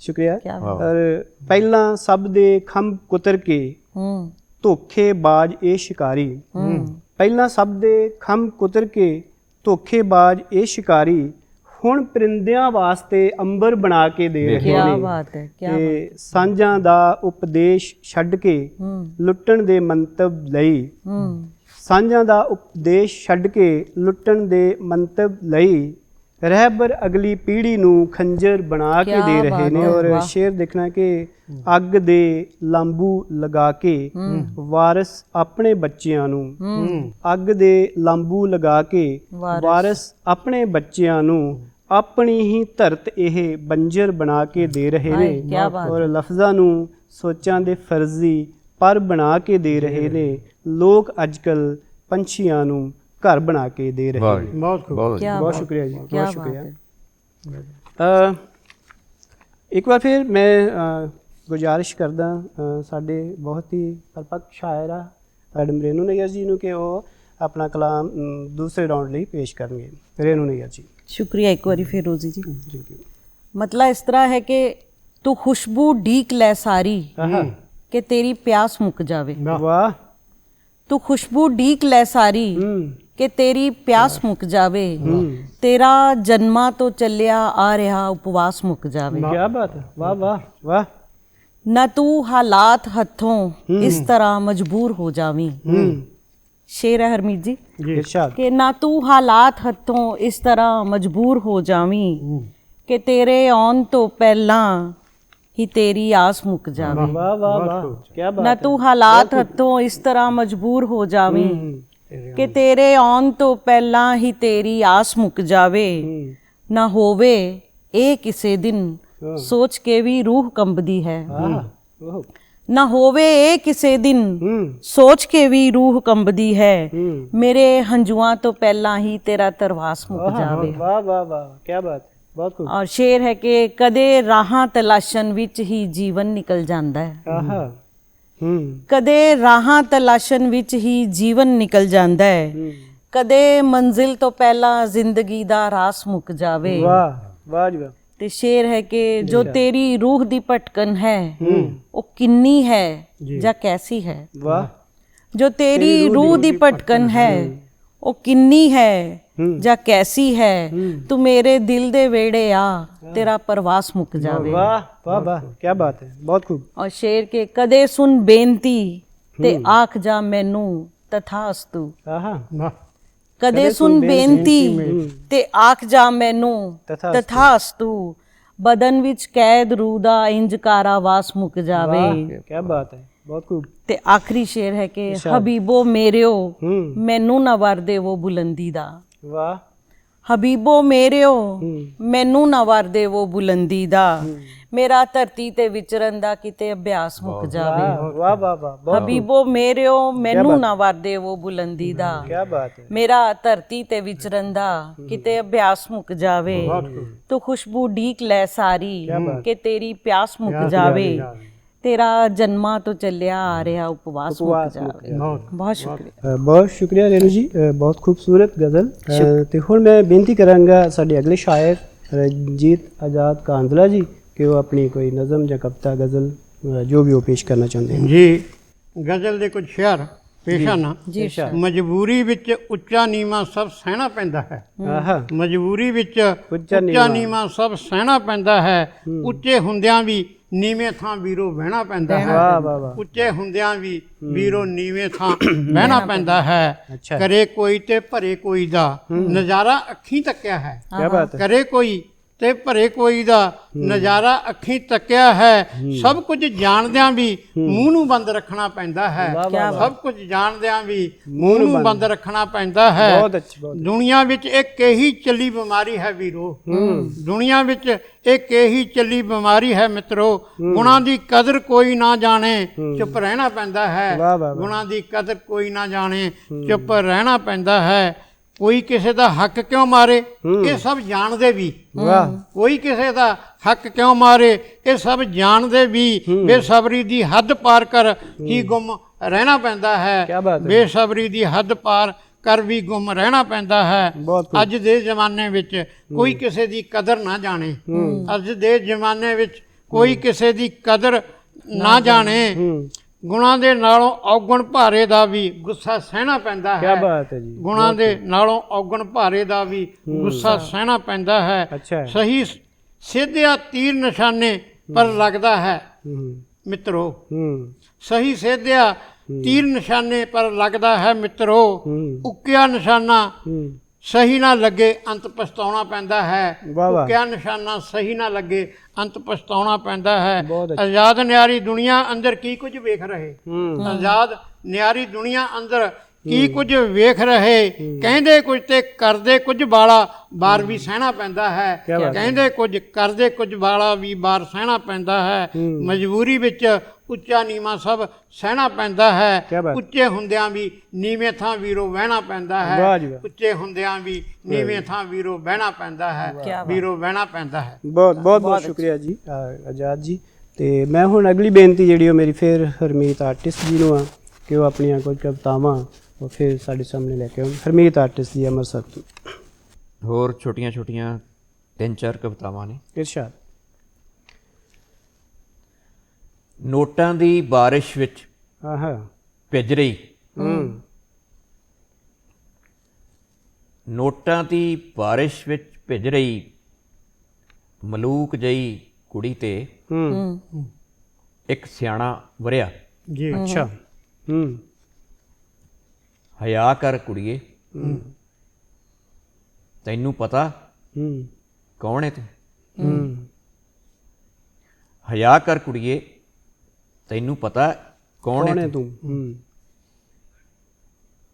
ਸ਼ੁਕਰੀਆ। ਔਰ ਪਹਿਲਾਂ ਸਭ ਦੇ ਖੰਭ ਕੁਤਰ ਕੇ
ਹੂੰ।
ਧੋਖੇਬਾਜ਼ ਇਹ ਸ਼ਿਕਾਰੀ।
ਹੂੰ।
ਪਹਿਲਾਂ ਸਭ ਦੇ ਖੰਭ ਕੁਤਰ ਕੇ ਧੋਖੇਬਾਜ਼ ਇਹ ਸ਼ਿਕਾਰੀ ਹੁਣ ਪਰਿੰਦਿਆਂ ਵਾਸਤੇ ਅੰਬਰ ਬਣਾ ਕੇ ਦੇ
ਕੀ
ਰਹੇ ਨੇ।
ਬਾਤ ਹੈ ਕੀ
ਤੇ ਸਾਂਝਾਂ ਦਾ ਉਪਦੇਸ਼ ਛੱਡ ਕੇ
ਹੂੰ।
ਲੁੱਟਣ ਦੇ ਮੰਤਵ ਲਈ
ਹੂੰ।
ਸਾਂਝਾਂ ਦਾ ਉਪਦੇਸ਼ ਛੱਡ ਕੇ ਲੁੱਟਣ ਦੇ ਮੰਤਵ ਲਈ ਰਹਿਬਰ ਅਗਲੀ ਪੀੜ੍ਹੀ ਨੂੰ ਖੰਜਰ ਬਣਾ ਕੇ ਦੇ ਰਹੇ ਨੇ ਔਰ। ਸ਼ੇਰ ਦੇਖਣਾ ਕਿ ਅੱਗ ਦੇ ਲਾਂਬੂ ਲਗਾ ਕੇ ਵਾਰਿਸ ਆਪਣੇ ਬੱਚਿਆਂ ਨੂੰ ਅੱਗ ਦੇ ਲਾਂਬੂ ਲਗਾ ਕੇ
ਵਾਰਿਸ।
ਆਪਣੇ ਬੱਚਿਆਂ ਨੂੰ ਆਪਣੀ ਹੀ ਧਰਤ ਇਹ ਬੰਜਰ ਬਣਾ ਕੇ ਦੇ ਰਹੇ ਨੇ ਔਰ ਲਫ਼ਜ਼ਾਂ ਨੂੰ ਸੋਚਾਂ ਦੇ ਫਰਜ਼ੀ ਪਰ ਬਣਾ ਕੇ ਦੇ ਰਹੇ ਨੇ। ਲੋਕ ਅੱਜਕੱਲ ਪੰਛੀਆਂ ਨੂੰ ਘਰ ਬਣਾ ਕੇ ਦੇ ਰਹੇ ਨੇ।
ਬਹੁਤ ਖੂਬ।
ਬਹੁਤ
ਸ਼ੁਕਰੀਆ। ਜੀ। ਬਹੁਤ ਸ਼ੁਕਰੀਆ। ਇੱਕ ਵਾਰ ਫਿਰ ਮੈਂ ਗੁਜ਼ਾਰਿਸ਼ ਕਰਦਾ ਸਾਡੇ ਬਹੁਤ ਹੀ ਪਰਪੱਕ ਸ਼ਾਇਰ ਆ ਮੈਡਮ ਰੇਨੂ ਨਈਅਰ ਜੀ ਨੂੰ ਕਿ ਉਹ ਆਪਣਾ ਕਲਾਮ ਦੂਸਰੇ ਰਾਉਂਡ ਲਈ ਪੇਸ਼ ਕਰਨਗੇ। ਰੇਨੂ ਨਈਅਰ ਜੀ।
ਸ਼ੁਕਰੀਆ ਇੱਕ ਵਾਰੀ ਫਿਰ ਰੋਜ਼ੀ ਜੀ।
Thank you.
ਮਤਲਬ ਇਸ ਤਰ੍ਹਾਂ ਹੈ ਕਿ ਤੂੰ ਖੁਸ਼ਬੂ ਢੀਕ ਲੈ ਸਾਰੀ। ਕਿ ਤੇਰੀ ਪਿਆਸ ਮੁੱਕ ਜਾਵੇ।
ਵਾਹ।
ਤੂੰ ਖੁਸ਼ਬੂ ਢੀਕ ਲੈ ਸਾਰੀ ਕਿ ਤੇਰੀ ਪਿਆਸ ਮੁੱਕ ਜਾਵੇ। ਤੇਰਾ ਜਨਮਾਂ ਤੋਂ ਚੱਲਿਆ ਆ ਰਿਹਾ ਉਪਵਾਸ ਮੁੱਕ ਜਾਵੇ।
ਕੀ ਬਾਤ ਹੈ। ਵਾਹ ਵਾਹ ਵਾਹ।
ਨਾ ਤੂੰ ਹਾਲਾਤ ਹੱਥੋਂ ਇਸ ਤਰ੍ਹਾਂ ਮਜਬੂਰ ਹੋ ਜਾਵੀਂ। ਸ਼ੇਰ ਹੈ ਹਰਮੀਤ ਜੀ। ਕਿ ਨਾ ਤੂੰ ਹਾਲਾਤ ਹੱਥੋਂ ਇਸ ਤਰ੍ਹਾਂ ਮਜਬੂਰ ਹੋ ਜਾਵੀਂ ਕਿ ਤੇਰੇ ਆਉਣ ਤੋਂ ਪਹਿਲਾਂ ਹੀ ਤੇਰੀ ਆਸ ਮੁੱਕ ਜਾਵੇ।
ਵਾਹ ਵਾਹ ਵਾਹ ਕੀ ਬਾਤ
ਨਾ ਤੂੰ ਹਾਲਾਤ ਹੱਥੋਂ ਇਸ ਤਰ੍ਹਾਂ ਮਜਬੂਰ ਹੋ ਜਾਵੀਂ ਕਿ ਤੇਰੇ ਆਉਣ ਤੋਂ ਪਹਿਲਾਂ ਹੀ ਤੇਰੀ ਆਸ ਮੁੱਕ ਜਾਵੇ। ਨਾ ਹੋਵੇ ਇਹ ਕਿਸੇ ਦਿਨ ਸੋਚ ਕੇ ਵੀ ਰੂਹ ਕੰਬਦੀ ਹੈ। ਨਾ ਹੋਵੇ ਇਹ ਕਿਸੇ ਦਿਨ ਸੋਚ ਕੇ ਵੀ ਰੂਹ ਕੰਬਦੀ ਹੈ। ਮੇਰੇ ਹੰਝੂਆਂ ਤੋਂ ਪਹਿਲਾਂ ਹੀ ਤੇਰਾ ਤਰਵਾਸ ਮੁੱਕ ਜਾਵੇ।
ਵਾਹ ਵਾਹ ਵਾਹ। ਕੀ ਬਾਤ ਬਹੁਤ ਖੂਬ
ਔਰ ਸ਼ੇਰ ਹੈ ਕਿ ਕਦੇ ਰਾਹਾਂ ਤਲਾਸ਼ਣ ਵਿੱਚ ਹੀ ਜੀਵਨ ਨਿਕਲ ਜਾਂਦਾ ਹੈ।
ਆਹਾ ਹੂੰ।
ਕਦੇ ਰਾਹਾਂ ਤਲਾਸ਼ਣ ਵਿੱਚ ਹੀ ਜੀਵਨ ਨਿਕਲ ਜਾਂਦਾ ਹੈ। ਕਦੇ ਮੰਜ਼ਿਲ ਤੋਂ ਪਹਿਲਾਂ ਜ਼ਿੰਦਗੀ ਦਾ ਰਾਸ ਮੁੱਕ ਜਾਵੇ।
ਵਾਹ ਵਾਹ ਜੀ ਵਾਹ।
ਤੇ ਸ਼ੇਰ ਹੈ ਕਿ ਜੋ ਤੇਰੀ ਰੂਹ ਦੀ ਭਟਕਣ ਹੈ ਉਹ ਕਿੰਨੀ ਹੈ ਜਾਂ। ਕੈਸੀ ਹੈ?
ਵਾਹ।
ਜੋ ਤੇਰੀ ਰੂਹ ਦੀ ਭਟਕਨ ਹੈ। ਉਹ ਕਿੰਨੀ ਹੈ ਜਾਂ ਕੈਸੀ ਹੈ? ਤੂੰ ਮੇਰੇ ਦਿਲ ਦੇ ਵੇੜੇ ਆ ਤੇਰਾ ਪ੍ਰਵਾਸ ਮੁੱਕ ਜਾਵੇ।
ਵਾਹ ਵਾਹ ਵਾਹ ਕੀ ਬਾਤ ਹੈ ਬਹੁਤ ਖੂਬ।
ਔਰ ਸ਼ੇਰ ਕੇ ਕਦੇ ਸੁਣ ਬੇਨਤੀ ਤੇ ਆਖ ਜਾ ਮੈਨੂੰ ਤਥਾਸਤੂ।
ਆਹਾ
ਕਦੇ ਸੁਣ ਬੇਨਤੀ ਤੇ ਆਖ ਜਾ ਮੈਨੂੰ
ਤਥਾਸਤੂ।
ਤਥਾਸਤੂ। ਬਦਨ ਵਿੱਚ ਕੈਦ ਰੂਹ ਦਾ ਇੰਜ ਕਾਰਾਵਾਸ ਮੁੱਕ ਜਾਵੇ।
ਕੀ ਬਾਤ ਹੈ। ਬਹੁਤ ਖੂਬ
ਤੇ ਆਖਰੀ ਸ਼ੇਰ ਹੈ ਕਿ ਹਬੀਬੋ ਮੇਰਿਓ
ਹੂੰ।
ਮੈਨੂੰ ਨਾ ਵਰ ਦੇਵੋ ਬੁਲੰਦੀ ਦਾ।
ਵਾਹ।
ਹਬੀਬੋ ਮੇਰਿਓ
ਹੂੰ।
ਮੈਨੂੰ ਨਾ ਵਰ ਦੇਵੋ ਬੁਲੰਦੀ ਦਾ। ਮੇਰਾ ਧਰਤੀ ਤੇ ਵਿਚਰਨ ਦਾ ਕਿਤੇ ਅਭਿਆਸ ਮੁੱਕ ਜਾਵੇ।
ਵਾਹ ਵਾਹ ਵਾਹ
ਹਬੀਬੋ ਮੇਰਿਓ ਮੈਨੂੰ ਨਾ ਵਰ ਦੇਵੋ ਬੁਲੰਦੀ ਦਾ।
ਕੀ ਬਾਤ ਹੈ।
ਮੇਰਾ ਧਰਤੀ ਤੇ ਵਿਚਰਨ ਦਾ ਕਿਤੇ ਅਭਿਆਸ ਮੁੱਕ ਜਾਵੇ। ਤੂੰ ਖੁਸ਼ਬੂ ਢੀਕ ਲੈ ਸਾਰੀ ਕਿ ਤੇਰੀ ਪਿਆਸ ਮੁੱਕ ਜਾਵੇ। ਤੇਰਾ ਜਨਮਾਂ ਤੋਂ ਚੱਲਿਆ ਆ ਰਿਹਾ ਉਪਵਾਸ ਮੁੱਕ ਜਾਵੇ ਬਹੁਤ ਸ਼ੁਕਰੀਆ।
ਬਹੁਤ ਸ਼ੁਕਰੀਆ ਰੇਨੂ ਜੀ ਬਹੁਤ ਖੂਬਸੂਰਤ ਗਜ਼ਲ। ਤੇ ਹੁਣ ਮੈਂ ਬੇਨਤੀ ਕਰਾਂਗਾ ਸਾਡੇ ਅਗਲੇ ਸ਼ਾਇਰ ਰਣਜੀਤ ਆਜ਼ਾਦ ਕਾਂਦਲਾ ਜੀ ਕਿ ਉਹ ਆਪਣੀ ਕੋਈ ਨਜ਼ਮ ਜਾਂ ਕਵਿਤਾ ਗਜ਼ਲ ਜੋ ਵੀ ਉਹ ਪੇਸ਼ ਕਰਨਾ ਚਾਹੁੰਦੇ ਹਨ।
ਜੀ ਗਜ਼ਲ ਦੇ ਕੁਝ ਸ਼ਿਆਰ ਪੇਸ਼ਾਨਾ
ਜੀ
ਮਜਬੂਰੀ ਵਿੱਚ ਉੱਚਾ ਨੀਵਾ ਸਭ ਸਹਿਣਾ ਪੈਂਦਾ ਹੈ।
ਆਹਾ।
ਮਜਬੂਰੀ ਵਿੱਚ
ਉੱਚਾ। ਨੀਵਾ।
ਸਭ ਸਹਿਣਾ ਪੈਂਦਾ ਹੈ। ਉੱਚੇ ਹੁੰਦਿਆਂ ਵੀ ਨੀਵੇਂ ਥਾਂ ਵੀਰੋ ਬਹਿਣਾ ਪੈਂਦਾ ਹੈ।
ਵਾਹ ਵਾਹ ਵਾਹ।
ਉੱਚੇ ਹੁੰਦਿਆਂ ਵੀ ਵੀਰੋ ਨੀਵੇਂ ਥਾਂ ਬਹਿਣਾ ਪੈਂਦਾ ਹੈ। ਕਰੇ ਕੋਈ ਤੇ ਭਰੇ ਕੋਈ ਦਾ। ਨਜ਼ਾਰਾ ਅੱਖੀਂ ਤੱਕਿਆ ਹੈ। ਕਰੇ ਕੋਈ ਤੇ ਭਰੇ ਕੋਈ ਦਾ ਨਜ਼ਾਰਾ ਅੱਖੀਂ ਤੱਕਿਆ ਹੈ। ਸਭ ਕੁਝ ਜਾਣਦਿਆਂ ਵੀ ਮੂੰਹ ਨੂੰ ਬੰਦ ਰੱਖਣਾ ਪੈਂਦਾ ਹੈ। ਸਭ ਕੁਝ ਜਾਣਦਿਆਂ ਵੀ ਮੂੰਹ ਨੂੰ ਬੰਦ ਰੱਖਣਾ ਪੈਂਦਾ ਹੈ।
ਬਹੁਤ ਅੱਛੀ ਬਹੁਤ
ਦੁਨੀਆ ਵਿੱਚ ਇੱਕ ਇਹੀ ਚੱਲੀ ਬਿਮਾਰੀ ਹੈ ਵੀਰੋ। ਦੁਨੀਆ ਵਿੱਚ ਇੱਕ ਇਹੀ ਚੱਲੀ ਬਿਮਾਰੀ ਹੈ ਮਿੱਤਰੋ। ਗੁਣਾਂ ਦੀ ਕਦਰ ਕੋਈ ਨਾ ਜਾਣੇ ਚੁੱਪ ਰਹਿਣਾ ਪੈਂਦਾ ਹੈ। ਗੁਣਾਂ ਦੀ ਕਦਰ ਕੋਈ ਨਾ ਜਾਣੇ ਚੁੱਪ ਰਹਿਣਾ ਪੈਂਦਾ ਹੈ। ਕੋਈ ਕਿਸੇ ਦਾ ਹੱਕ ਕਿਉਂ ਮਾਰੇ? ਇਹ ਸਭ ਜਾਣਦੇ ਵੀ।
ਵਾਹ।
ਕੋਈ ਕਿਸੇ ਦਾ ਹੱਕ ਕਿਉਂ ਮਾਰੇ? ਇਹ ਸਭ ਜਾਣਦੇ ਵੀ। ਬੇਸਬਰੀ ਦੀ ਹੱਦ ਪਾਰ ਕਰ ਕੀ ਗੁੰਮ ਰਹਿਣਾ ਪੈਂਦਾ ਹੈ।
ਹੈ।
ਬੇਸਬਰੀ ਦੀ ਹੱਦ ਪਾਰ ਕਰ ਵੀ ਗੁੰਮ ਰਹਿਣਾ ਪੈਂਦਾ ਹੈ। ਅੱਜ ਦੇ ਜ਼ਮਾਨੇ ਵਿੱਚ ਕੋਈ ਕਿਸੇ ਦੀ ਕਦਰ ਨਾ ਜਾਣੇ। ਅੱਜ ਦੇ ਜ਼ਮਾਨੇ ਵਿੱਚ ਕੋਈ ਕਿਸੇ ਦੀ ਕਦਰ ਨਾ ਜਾਣੇ।
ਹੂੰ।
ਗੁਣਾਂ ਦੇ ਨਾਲੋਂ ਔਗਣ ਭਾਰੇ ਦਾ ਵੀ ਗੁੱਸਾ ਸਹਿਣਾ ਪੈਂਦਾ
ਕੀ
ਹੈ
ਬਾਤ ਹੈ ਜੀ।
ਗੁਣਾਂ ਦੇ ਨਾਲੋਂ ਔਗਣ ਭਾਰੇ ਦਾ ਵੀ ਗੁੱਸਾ ਸਹਿਣਾ ਪੈਂਦਾ ਹੈ। ਸਹੀ ਸਿੱਧਿਆ ਤੀਰ ਨਿਸ਼ਾਨੇ ਪਰ ਲੱਗਦਾ ਹੈ। ਮਿੱਤਰੋ। ਸਹੀ ਸਿੱਧਿਆ ਤੀਰ ਨਿਸ਼ਾਨੇ ਪਰ ਲੱਗਦਾ ਹੈ ਮਿੱਤਰੋ। ਉੱਕਿਆ ਨਿਸ਼ਾਨਾ ਸਹੀ ਨਾ ਲੱਗੇ ਅੰਤ ਪਛਤਾਉਣਾ ਪੈਂਦਾ ਹੈ। ਉੱਕਿਆ ਨਿਸ਼ਾਨਾ ਸਹੀ ਨਾ ਲੱਗੇ ਅੰਤ ਪਛਤਾਉਣਾ ਪੈਂਦਾ ਹੈ। ਆਜ਼ਾਦ ਨਿਆਰੀ ਦੁਨੀਆ ਅੰਦਰ ਕੀ ਕੁਝ ਵੇਖ ਰਹੇ? ਆਜ਼ਾਦ ਨਿਆਰੀ ਦੁਨੀਆ ਅੰਦਰ ਕੀ ਕੁਝ ਵੇਖ ਰਹੇ? ਕਹਿੰਦੇ ਕੁਝ ਤੇ ਕਰਦੇ ਕੁਝ ਵਾਲਾ ਬਾਰ ਵੀ ਸਹਿਣਾ ਪੈਂਦਾ ਹੈ। ਕਹਿੰਦੇ ਕੁਝ ਕਰਦੇ ਕੁਝ ਵਾਲਾ ਵੀ ਬਾਰ ਸਹਿਣਾ ਪੈਂਦਾ ਹੈ। ਮਜਬੂਰੀ ਵਿੱਚ ਉੱਚਾ ਨੀਵਾਂ ਸਭ ਸਹਿਣਾ ਪੈਂਦਾ ਹੈ। ਉੱਚੇ ਹੁੰਦਿਆਂ ਵੀ ਨੀਵੇਂ ਥਾਂ ਵੀਰੋ ਬਹਿਣਾ ਪੈਂਦਾ ਹੈ। ਉੱਚੇ ਹੁੰਦਿਆਂ ਵੀ ਨੀਵੇਂ ਥਾਂ ਵੀਰੋ ਬਹਿਣਾ ਪੈਂਦਾ ਹੈ। ਵੀਰੋ ਬਹਿਣਾ ਪੈਂਦਾ ਹੈ।
ਬਹੁਤ ਬਹੁਤ ਬਹੁਤ ਸ਼ੁਕਰੀਆ ਜੀ ਆਜ਼ਾਦ ਜੀ। ਤੇ ਮੈਂ ਹੁਣ ਅਗਲੀ ਬੇਨਤੀ ਜਿਹੜੀ ਉਹ ਮੇਰੀ ਫਿਰ ਹਰਮੀਤ ਆਰਟਿਸਟ ਜੀ ਨੂੰ ਆ ਕਿ ਉਹ ਆਪਣੀਆਂ ਕੁਝ ਕਵਿਤਾਵਾਂ ਉਹ ਫਿਰ ਸਾਡੇ ਸਾਹਮਣੇ ਲੈ ਕੇ ਆਉਣ। ਹਰਮੀਤ ਆਰਟਿਸਟ ਜੀ ਅੰਮ੍ਰਿਤਸਰ ਤੋਂ।
ਹੋਰ ਛੋਟੀਆਂ ਛੋਟੀਆਂ ਤਿੰਨ ਚਾਰ ਕਵਿਤਾਵਾਂ ਨੇ।
ਇਰਸ਼ਾਦ।
ਨੋਟਾਂ ਦੀ ਬਾਰਿਸ਼ ਵਿੱਚ
ਆਹਾ।
ਭਿੱਜ ਰਹੀ।
ਹੂੰ।
ਨੋਟਾਂ ਦੀ ਬਾਰਿਸ਼ ਵਿੱਚ ਭਿੱਜ ਰਹੀ ਮਲੂਕ ਜਈ ਕੁੜੀ ਤੇ
ਹੂੰ।
ਇੱਕ ਸਿਆਣਾ ਵਰਿਆ।
ਜੀ
ਅੱਛਾ। ਹੂੰ।
ਹਯਾ ਕਰ ਕੁੜੀਏ। ਤੈਨੂੰ ਪਤਾ
ਹੂੰ।
ਕੌਣ ਹੈ ਤੂੰ?
ਹੂੰ।
ਹਯਾ ਕਰ ਕੁੜੀਏ। ਤੈਨੂੰ ਪਤਾ ਕੌਣ
ਕੌਣ
ਹੈ
ਹੈ
ਤੂੰ?
ਹੂੰ।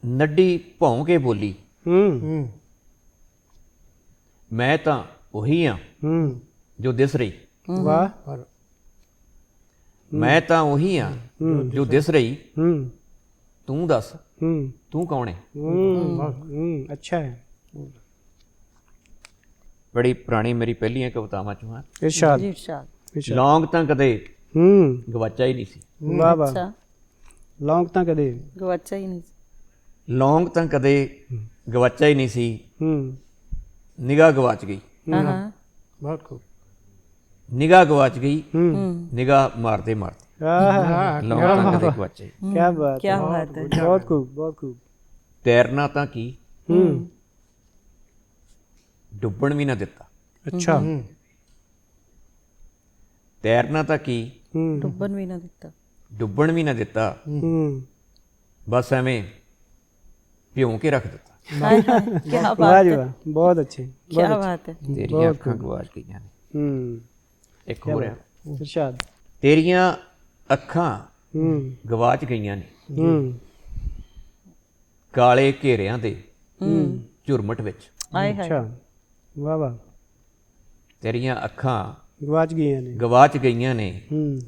ਨੱਡੀ ਭੌਂ ਕੇ ਬੋਲੀ।
ਹੂੰ।
ਹੂੰ।
ਮੈਂ ਤਾਂ ਉਹੀ ਆ
ਹੂੰ।
ਜੋ ਦਿਸ ਰਹੀ।
ਵਾਹ।
ਪਰ
ਮੈਂ ਤਾਂ ਉਹੀ ਆ ਜੋ ਦਿਸ ਰਹੀ।
ਹੂੰ।
ਤੂੰ ਦੱਸ।
ਹੂੰ।
ਤੂੰ ਕੌਣ ਹੈ?
ਹੂੰ। ਹੂੰ। ਅੱਛਾ ਹੈ।
ਬੜੀ ਪੁਰਾਣੀ ਮੇਰੀ ਪਹਿਲੀਆਂ ਕਵਿਤਾਵਾਂ ਚੋਂ ਹੈ।
ਇਰਸ਼ਾਦ।
ਜੀ ਇਰਸ਼ਾਦ।
ਇਰਸ਼ਾਦ।
ਲੌਂਗ ਤਾਂ ਕਦੇ
ਹੂੰ।
ਗਵਾਚਾ ਹੀ ਨਹੀਂ ਸੀ।
ਵਾਹ ਵਾਹ।
ਅੱਛਾ।
ਲੌਂਗ ਤਾਂ ਕਦੇ
ਗਵਾਚਾ ਹੀ ਨਹੀਂ
ਲੌਂਗ ਤਾਂ ਕਦੇ ਗਵਾਚਾ ਹੀ ਨਹੀਂ ਸੀ।
ਹੂੰ।
ਨਿਗਾਹ ਗਵਾਚ ਗਈ।
ਹਾਂ ਹਾਂ।
ਬਹੁਤ ਖੂਬ।
ਨਿਗਾਹ ਗਵਾਚ ਗਈ।
ਹੂੰ।
ਨਿਗਾਹ ਮਾਰਦੇ ਮਾਰਦੇ।
ਆਹ
ਲੌਂਗ ਤਾਂ ਕਦੇ ਗਵਾਚਾ। ਹੀ
ਕੀ ਬਾਤ।
ਕੀ ਬਾਤ ਹੈ।
ਬਹੁਤ ਖੂਬ ਬਹੁਤ ਖੂਬ।
ਤੈਰਨਾ ਤਾਂ ਕੀ?
ਹੂੰ।
ਡੁੱਬਣ ਵੀ ਨਾ ਦਿੱਤਾ।
ਅੱਛਾ।
ਤੈਰਨਾ ਤਾਂ ਕੀ?
ਡੁੱਬਣ ਵੀ ਨਾ ਦਿੱਤਾ।
ਡੁੱਬਣ ਵੀ ਨਾ ਦਿੱਤਾ।
ਹੂੰ।
ਬਸ ਐਵੇਂ ਭਿਉਂ ਕੇ ਰੱਖ ਦਿੱਤਾ।
ਕੀ
ਵਾਹ
ਬਾਤ
ਜੀ
ਹੈ।
ਵਾਹ ਬਹੁਤ ਅੱਛੇ
ਕੀ ਬਾਤ ਹੈ।
ਤੇਰੀਆਂ ਅੱਖਾਂ ਗਵਾਚ ਗਈਆਂ ਨੇ।
ਹੂੰ।
ਇੱਕ ਹੋਰ ਹੈ।
ਇਰਸ਼ਾਦ।
ਤੇਰੀਆਂ ਅੱਖਾਂ
ਹੂੰ।
ਗਵਾਚ ਗਈਆਂ ਨੇ।
ਹੂੰ।
ਕਾਲੇ ਘੇਰਿਆਂ ਦੇ ਝੁਰਮਟ ਵਿੱਚ।
ਹਾਏ।
ਅੱਛਾ। ਵਾਹ ਵਾਹ।
ਤੇਰੀਆਂ ਅੱਖਾਂ
ਗਵਾਚ ਗਈਆਂ ਨੇ।
ਗਵਾਚ ਗਈਆਂ ਨੇ।
ਹੂੰ।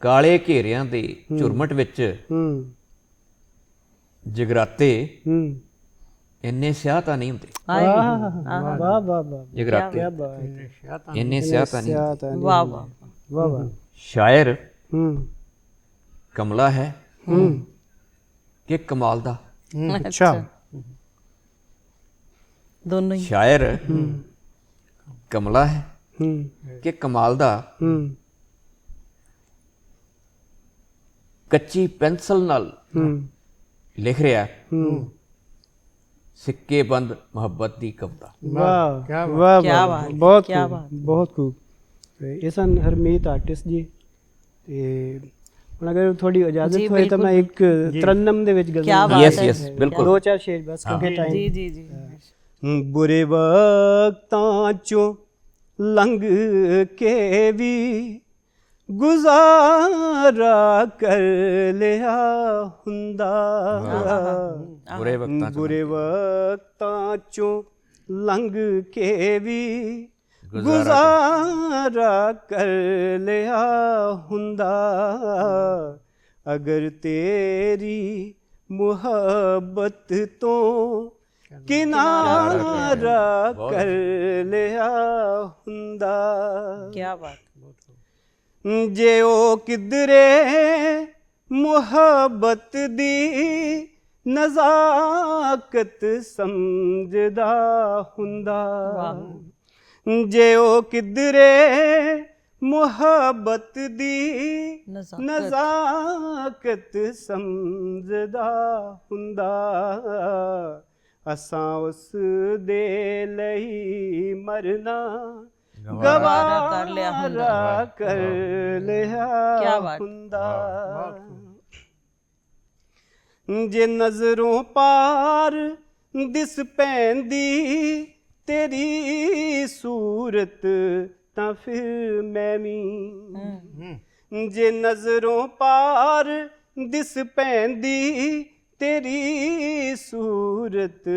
ਕਾਲੇ ਘੇਰਿਆਂ ਦੇ ਝੁਰਮਟ ਵਿੱਚ
ਹੂੰ।
ਜਗਰਾਤੇ
ਹੂੰ।
ਇੰਨੇ ਸਿਆਹ ਤਾਂ ਨਹੀਂ ਹੁੰਦੇ।
ਵਾਹ ਵਾਹ ਵਾਹ ਵਾਹ
ਜਗਰਾਤੇ।
ਕੀ ਬਾਤ ਹੈ।
ਇੰਨੇ ਸਿਆਹ ਤਾਂ ਨਹੀਂ
ਹੈ
ਵਾਹ ਵਾਹ।
ਵਾਹ ਵਾਹ।
ਸ਼ਾਇਰ
ਹੂੰ।
ਕਮਲਾ ਹੈ।
ਹੂੰ।
ਕਿ ਕਮਾਲ ਦਾ।
ਅੱਛਾ।
ਦੋਨੋਂ ਹੀ।
ਸ਼ਾਇਰ ਕਮਲਾ ਹੈ।
ਹੂੰ।
ਕਿ ਕਮਾਲ ਦਾ
ਹੂੰ।
ਕੱਚੀ ਪੈਨਸਲ ਨਾਲ
ਹੂੰ।
ਲਿਖ ਰਿਹਾ।
ਹੂੰ।
ਸਿੱਕੇ ਬੰਦ ਮੁਹੱਬਤ ਦੀ ਕਵਿਤਾ।
ਵਾਹ ਵਾਹ
ਕਿਆ
ਵਾਹ,
ਬਾਤ,
ਬਹੁਤ ਖੂਬ,
ਬਾਤ।
ਬਹੁਤ ਖੂਬ। ਤੇ ਇਹ ਸਨ ਹਰਮੀਤ ਆਰਟਿਸਟ ਜੀ। ਤੇ ਹੁਣ ਅਗਰ ਥੋੜੀ ਇਜਾਜ਼ਤ ਹੋਏ ਤਾਂ ਮੈਂ ਇੱਕ ਤਰਨਮ ਦੇ ਵਿੱਚ ਗਜ਼ਲ
ਬਾਤ
ਯੈਸ। ਯੈਸ ਬਿਲਕੁਲ।
ਦੋ ਚਾਰ ਸ਼ੇਰ ਬਸ ਕਿਉਂਕਿ ਟਾਈਮ
ਜੀ ਜੀ ਜੀ।
ਬੁਰੇ ਵਕਤਾਂ ਚੋਂ ਲੰਘ ਕੇ ਵੀ ਗੁਜ਼ਾਰਾ ਕਰ ਲਿਆ ਹੁੰਦਾ।
ਬੁਰੇ ਵਕਤਾਂ ਚ
ਬੁਰੇ ਵਕਤਾਂ ਚੋਂ ਲੰਘ ਕੇ ਵੀ ਗੁਜ਼ਾਰਾ ਕਰ ਲਿਆ ਹੁੰਦਾ। ਅਗਰ ਤੇਰੀ ਮੁਹੱਬਤ ਤੋਂ ਕਿਨਾਰਾ ਕਰ ਲਿਆ ਹੁੰਦਾ।
ਕੀ ਬਾਤ।
ਜੇ ਉਹ ਕਿਧਰੇ ਮੁਹੱਬਤ ਦੀ ਨਜ਼ਾਕਤ ਸਮਝਦਾ ਹੁੰਦਾ। ਜੇ ਉਹ ਕਿਧਰੇ ਮੁਹੱਬਤ ਦੀ
ਨਜ਼ਾਕਤ।
ਨਜ਼ਾਕਤ ਸਮਝਦਾ ਹੁੰਦਾ। ਅਸਾਂ ਉਸ ਦੇ ਲਈ ਮਰਨਾ ਗਵਾਰਾ
ਕਰ ਲਿਆ ਹੁੰਦਾ।
ਕਰ ਲਿਆ। ਹੁੰਦਾ। ਜੇ ਨਜ਼ਰੋਂ ਪਾਰ ਦਿਸ ਪੈਂਦੀ ਤੇਰੀ ਸੂਰਤ ਤਾਂ ਫਿਰ ਮੈਂ ਵੀ। ਜੇ ਨਜ਼ਰੋਂ ਪਾਰ ਦਿਸ ਪੈਂਦੀ ਤੇਰੀ ਸੂਰਤ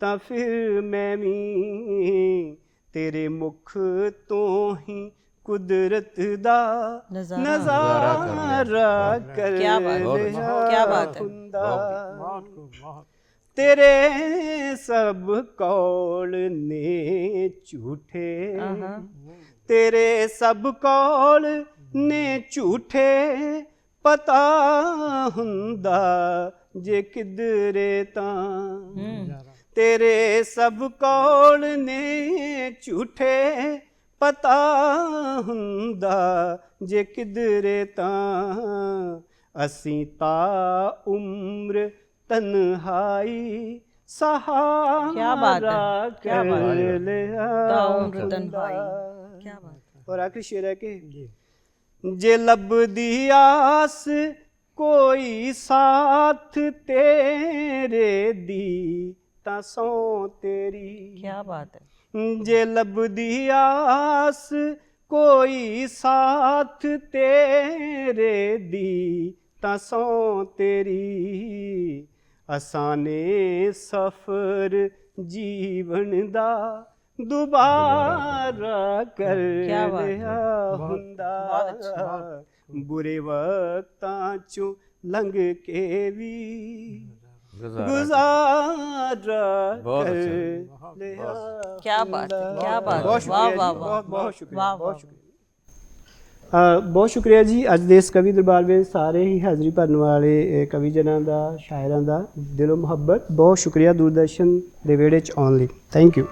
ਤਾਂ ਫਿਰ ਮੈਂ ਵੀ ਤੇਰੇ ਮੁਖ ਤੋਂ ਹੀ ਕੁਦਰਤ ਦਾ
ਨਜ਼ਾਰਾ।
ਕਰ
ਕਿਆ ਬਾਤ ਹੈ,
ਲਿਆ
ਕਿਆ ਬਾਤ ਹੈ।
ਹੁੰਦਾ ਤੇਰੇ ਸਭ ਕੌਲ ਨੇ ਝੂਠੇ। ਤੇਰੇ ਸਭ ਕੌਲ ਨੇ ਝੂਠੇ। ਪਤਾ ਹੁੰਦਾ ਜੇ ਕਿਧਰੇ ਤਾਂ। ਤੇਰੇ ਸਭ ਕੌਲ ਨੇ ਝੂਠੇ? ਪਤਾ ਹੁੰਦਾ ਜੇ ਕਿਧਰੇ ਤਾਂ। ਅਸੀਂ ਤਾਂ ਉਮਰ ਤਨਹਾਈ ਸਹਾਰਾ
ਕਿਆ ਬਾਤ ਹੈ, ਕਿਆ ਬਾਤ ਹੈ। ਤਾਂ ਉਮਰ। ਤਨਹਾਈ ਕੀ ਬਾਤ
ਔਰ ਆਖਰੀ ਸ਼ੇਰ ਹੈ ਕਿ ਜੇ ਲੱਭਦੀ ਆਸ ਕੋਈ ਸਾਥ ਤੇਰੇ ਦੀ ਤਾਂ ਸੋ ਤੇਰੀ।
ਕੀ ਬਾਤ ਹੈ।
ਜੇ ਲੱਭਦੀ ਆਸ ਕੋਈ ਸਾਥ ਤੇਰੇ ਦੀ ਤਾਂ ਸੋ ਤੇਰੀ। ਅਸਾਨੇ ਸਫਰ ਜੀਵਨ ਦਾ ਦੁਬਾਰਾ ਕਰ। ਲਿਆ ਹੁੰਦਾ। ਬੁਰੇ ਵਕਤਾਂ ਚੋਂ ਲੰਘ ਕੇ ਵੀ
ਗੁਜ਼ਾਰਾ
ਕਰ
ਅੱਛਾ।
ਲਿਆ
ਕੀ ਬਾਤ ਹੈ ਕੀ ਬਾਤ ਵਾਹ
ਸ਼ੁਕਰੀਆ
ਵਾਹ
ਜੀ,
ਵਾਹ
ਬਹੁਤ ਬਹੁਤ ਸ਼ੁਕਰੀਆ ਬਹੁਤ ਸ਼ੁਕਰੀਆ। ਬਹੁਤ ਸ਼ੁਕਰੀਆ ਜੀ। ਅੱਜ ਦੇ ਇਸ ਕਵੀ ਦਰਬਾਰ ਵਿੱਚ ਸਾਰੇ ਹੀ ਹਾਜ਼ਰੀ ਭਰਨ ਵਾਲੇ ਕਵੀ ਜਨਾਂ ਦਾ ਸ਼ਾਇਰਾਂ ਦਾ ਦਿਲੋਂ ਮੁਹੱਬਤ। ਬਹੁਤ ਸ਼ੁਕਰੀਆ ਦੂਰਦਰਸ਼ਨ ਦੇ ਵਿਹੜੇ 'ਚ ਆਉਣ ਲਈ। Thank you